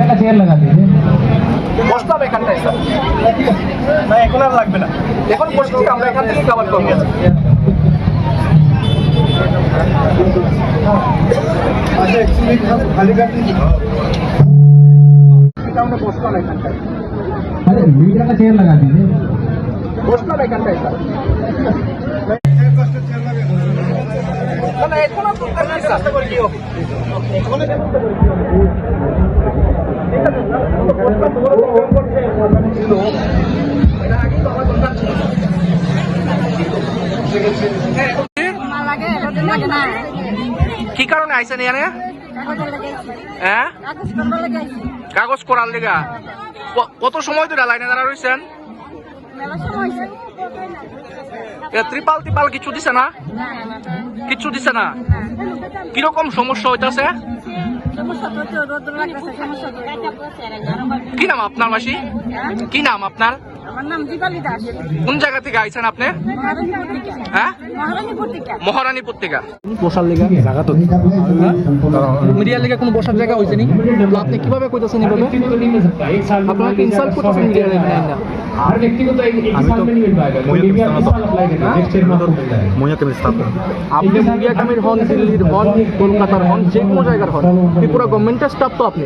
Media का chair लगा दीजिए বসলাম এখানটায় স্যার না এখন আর লাগবে না এখন বসছি আমরা এখান থেকে কভার করবো আচ্ছা অ্যাকচুয়ালি খালি কাটি এটা আমরা বসলাম এখানটায় अरे मीडिया का चेयर लगा दीजिए বসলাম এখানটায় স্যার না, না, এখন আর দরকার নেই, কি কারণে আইসেন এখানে? হ্যাঁ? কাগজ করার লেগা? কত সময় ধরে লাইনে দাঁড়া রয়েছেন ত্রিপাল ত্রিপাল কিছু দিছে না? কিছু দিছে না? কীরকম সমস্যা হইতাছে? কি নাম আপনার মাসি কি নাম আপনার? আমার নাম দীপালি দাস। কোন জায়গা থেকে আইছেন আপনি? হ্যাঁ? কোনো কি হন হন কলকাতার হন যে কোনো জায়গার হন। ত্রিপুরা গভর্নমেন্টের স্টাফ তো আপনি।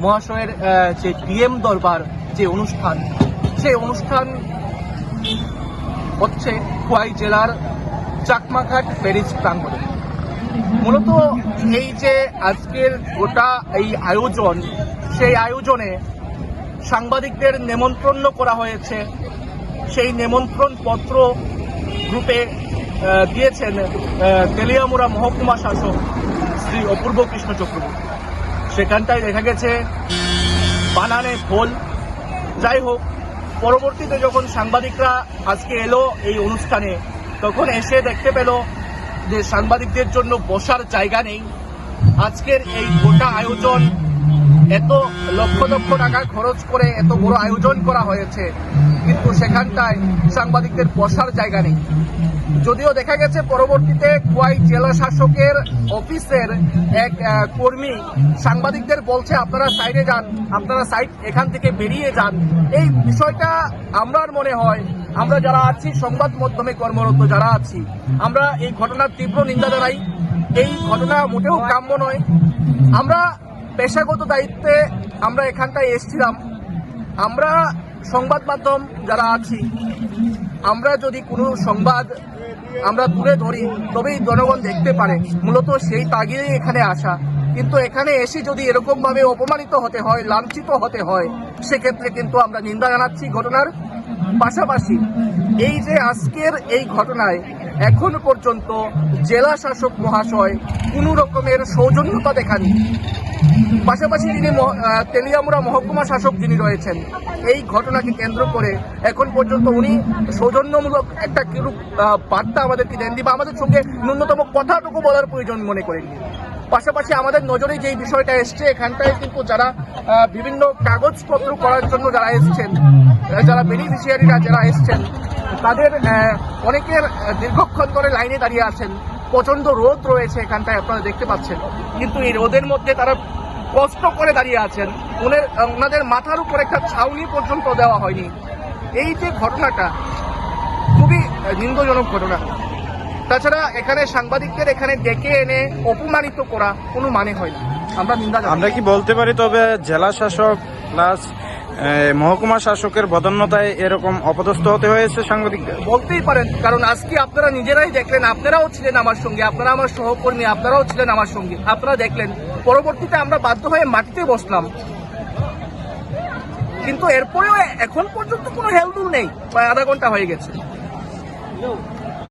মহাশয়ের যে ডিএম দরবার যে অনুষ্ঠান সেই অনুষ্ঠান হচ্ছে খোয়াই জেলার চাকমাঘাট প্যারিস প্রাঙ্গণে। মূলত এই যে আজকের গোটা এই আয়োজন সেই আয়োজনে সাংবাদিকদের নেমন্ত্রণ করা হয়েছে। সেই নেমন্ত্রণ পত্র গ্রুপে দিয়েছেন আহ, তেলিয়ামুড়া মহকুমা শাসক শ্রী অপূর্ব কৃষ্ণ চক্রবর্তী। সেখানটায় দেখা গেছে। বানানে ভোল যাই হোক, পরবর্তীতে যখন সাংবাদিকরা আজকে এলো এই অনুষ্ঠানে, তখন এসে দেখতে পেল যে সাংবাদিকদের জন্য বসার জায়গা নেই। আজকের এই গোটা আয়োজন এত লক্ষ লক্ষ টাকা খরচ করে এত বড় আয়োজন করা হয়েছে, কিন্তু সেখানটায় সাংবাদিকদের বসার জায়গা নেই। যদিও দেখা গেছে পরবর্তীতে খোয়াই জেলা শাসকের অফিসের এক কর্মী সাংবাদিকদের বলছে, আপনারা সাইডে যান, আপনারা সাইড এখান থেকে বেরিয়ে যান। এই বিষয়টা আমরার মনে হয়, আমরা যারা আছি, সংবাদ মাধ্যমে কর্মরত যারা আছি, আমরা এই ঘটনার তীব্র নিন্দা জানাই। এই ঘটনা মোটেও কাম্য নয়। আমরা পেশাগত দায়িত্বে আমরা এখানটায় এসেছিলাম। আমরা সংবাদ মাধ্যম যারা আছি, আমরা যদি কোনো সংবাদ আমরা তুলে ধরি, তবেই জনগণ দেখতে পারে। মূলত সেই তাগিদেই এখানে আসা। কিন্তু এখানে এসে যদি এরকমভাবে অপমানিত হতে হয়, লাঞ্ছিত হতে হয়, সেক্ষেত্রে কিন্তু আমরা নিন্দা জানাচ্ছি ঘটনার। পাশাপাশি এই যে আজকের এই ঘটনায় এখন পর্যন্ত জেলা শাসক মহাশয় কোনো রকমের সৌজন্যতা দেখানি পাশাপাশি তিনি তেলিয়ামুড়া মহকুমা শাসক যিনি রয়েছেন, এই ঘটনাকে কেন্দ্র করে এখন পর্যন্ত উনি সৌজন্যমূলক একটা কিরূপ বার্তা আমাদেরকে দেন বা আমাদের সঙ্গে ন্যূনতম কথাটুকু বলার প্রয়োজন মনে করেননি। পাশাপাশি আমাদের নজরে যেই বিষয়টা এসছে, এখানটায় কিন্তু যারা বিভিন্ন কাগজপত্র করার জন্য যারা এসছেন যারা বেনিফিশিয়ারিরা যারা এসছেন, তাদের অনেকের দীর্ঘক্ষণ ধরে লাইনে দাঁড়িয়ে আছেন। প্রচণ্ড রোদ রয়েছে এখানটায়, আপনারা দেখতে পাচ্ছেন। কিন্তু এই রোদের মধ্যে তারা কষ্ট করে দাঁড়িয়ে আছেন। ওনের ওনাদের মাথার উপর একটা ছাউনি পর্যন্ত দেওয়া হয়নি। এই যে ঘটনাটা, খুবই নিন্দজনক ঘটনা। তাছাড়া এখানে সাংবাদিকদের এখানে ডেকে এনে অপমানিত করা কোনো মানে হয় না। আমরা নিন্দা আমরা কি বলতে পারি? তবে জেলা শাসক প্লাস মহকুমা শাসকের বদন্যতায় এরকম অপদস্থ হতে হয়েছে সাংবাদিকদের? বলতেই পারেন কারণ আজকে আপনারা নিজেরাই দেখলেন? আপনারাও ছিলেন আমার সঙ্গে আপনারা আমার সহকর্মী আপনারাও ছিলেন আমার সঙ্গে। আপনারা দেখলেন পরবর্তীতে আমরা বাধ্য হয়ে মাটিতে বসলাম। কিন্তু এরপরেও এখন পর্যন্ত কোনো হেলদুল নেই। প্রায় আধা ঘণ্টা হয়ে গেছে।